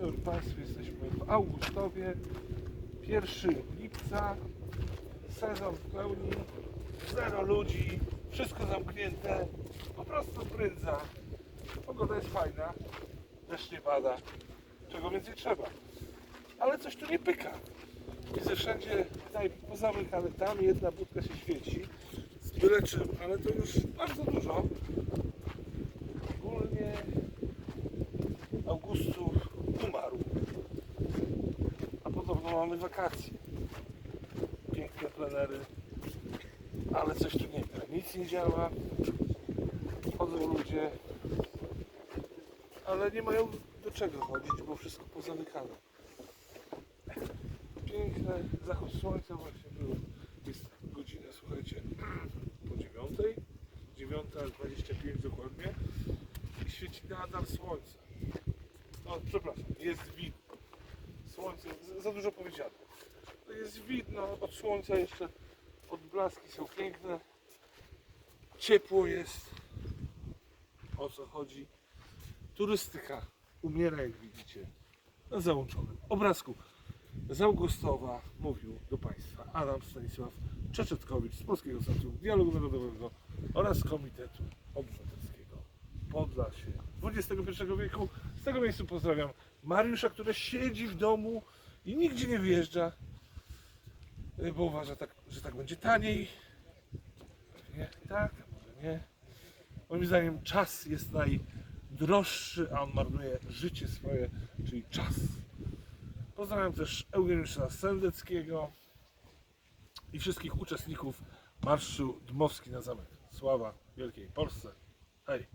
Dobry Państwu, jesteśmy w Augustowie. 1 lipca, sezon w pełni, zero ludzi, wszystko zamknięte, po prostu brydza. Pogoda jest fajna, deszcz nie pada, czego więcej trzeba. Ale coś tu nie pyka. Widzę wszędzie tutaj pozamykane, tam jedna budka się świeci, z byle czym, ale to już bardzo dużo. Podobno mamy wakacje. Piękne plenery. Ale coś tu nie gra. Nic nie działa. Chodzą ludzie. Ale nie mają do czego chodzić, bo wszystko pozamykane. Piękny zachód słońca właśnie był. Jest godzina, słuchajcie, po dziewiątej. 9.25 dokładnie. I świeci nadal słońce. No, przepraszam, jest widno. Za- za dużo powiedziane. To jest widno od słońca jeszcze, odblaski są piękne. Ciepło jest. O co chodzi? Turystyka umiera, jak widzicie, na załączonym obrazku. Z Augustowa mówił do Państwa Adam Stanisław Czeczetkowicz z Polskiego Centrum Dialogu Narodowego oraz Komitetu Obywatelskiego Podlasie XXI wieku. Z tego miejsca pozdrawiam Mariusza, który siedzi w domu i nigdzie nie wyjeżdża, y, bo uważa, tak, że tak będzie taniej. Nie, tak, może nie. Moim zdaniem czas jest najdroższy, a on marnuje życie swoje, czyli czas. Pozdrawiam też Eugeniusza Sendeckiego i wszystkich uczestników Marszu Dmowski na Zamek. Sława Wielkiej Polsce. Hej!